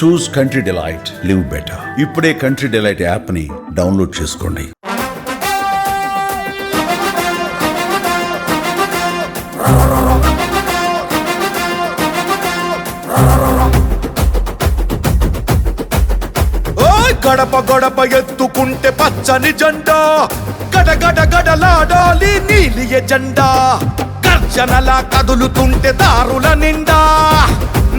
Choose country delight live better ఇప్పుడే country delight యాప్ని download చేసుకోండి. ఓయ్ గడప గడప ఎత్తుకుంటే పచ్చని జెండా. గడగడ గడలాడాలి నీలి ఎజెండా. గర్జనలా కదులుతుంటే దారుల నిండా.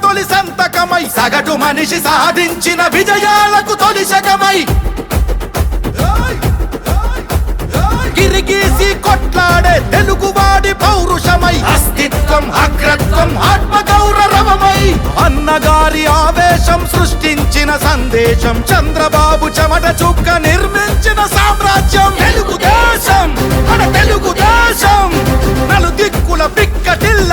తొలి సంతకమై సగటు మనిషి సాధించిన విజయాలకు తొలి శకమై గిరిగీసి కొట్లాడే తెలుగువాడి పౌరుషమై అస్తిత్వం అగ్రత్వం ఆత్మ గౌరవమై అన్నగారి ఆవేశం సృష్టించిన సందేశం చంద్రబాబు చెమట చుక్క నిర్మించిన సామ్రాజ్యం. తెలుగుదేశం మన తెలుగుదేశం. నలు దిక్కుల పిక్కటిల్ల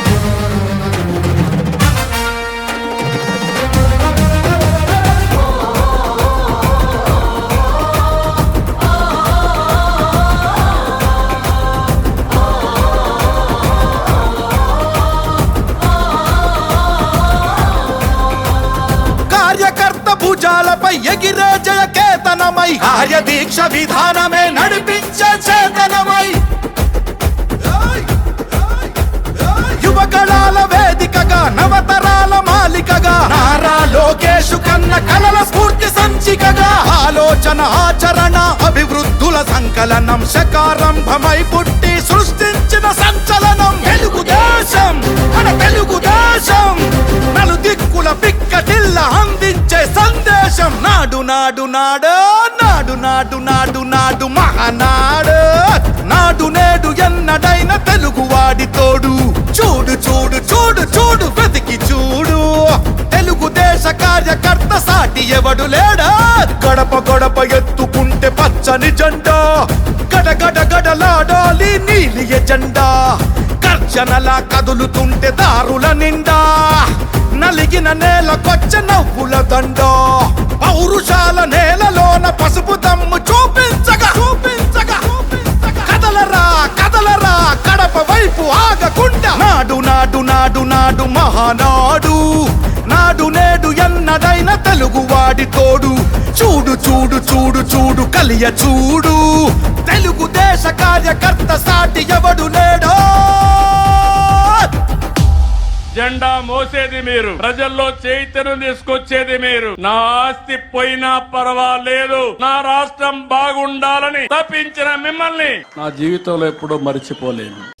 కార్యకర్త ఎగిరే జయకేతనమై ఆర్య దీక్ష విధానమే నడిపించే చేతనమై. యువకళాల వేదికగా నవతరాల మాలికగా నారా లోకేషు కన్న కలల స్ఫూర్తి సంచికగా ఆలోచన ఆచరణ అభివృద్ధుల సంకలనం శకారంభమై పుట్టి సృష్టించిన సంచలనం. తెలుగుదేశం మన తెలుగుదేశం నలు దిక్కుల పిక్కటిల్ల నాడు నాడు నాడు నాడు నాడు నాడు మహానాడు. నాడు నేడు ఎన్నడైన తెలుగువాడి తోడు. చూడు చూడు చూడు చూడు వెతికి చూడు. తెలుగుదేశ కార్యకర్త సాటి ఎవడు లేడా? గడప గడప ఎత్తుకుంటే పచ్చని జెండా. గడగడ గడలాడాలి నీలి ఎజెండా. గర్జనలా కదులుతుంటే దారుల నిండా. నలిగిన నేలకొచ్చ నవ్వుల దండా. ఆగకుండా నాడు నాడు నాడు నాడు మహానాడు. నాడు నేడు ఎన్నడైన తెలుగువాడి తోడు. చూడు చూడు చూడు చూడు కలియ చూడు. తెలుగుదేశ కార్యకర్త సాటి ఎవడు లేడో. జెండా మోసేది మీరు. ప్రజల్లో చైతన్యం తీసుకొచ్చేది మీరు. నా ఆస్తి పోయినా పర్వాలేదు. నా రాష్ట్రం బాగుండాలని తప్పించిన మిమ్మల్ని. నా జీవితంలో ఎప్పుడూ మర్చిపోలేను.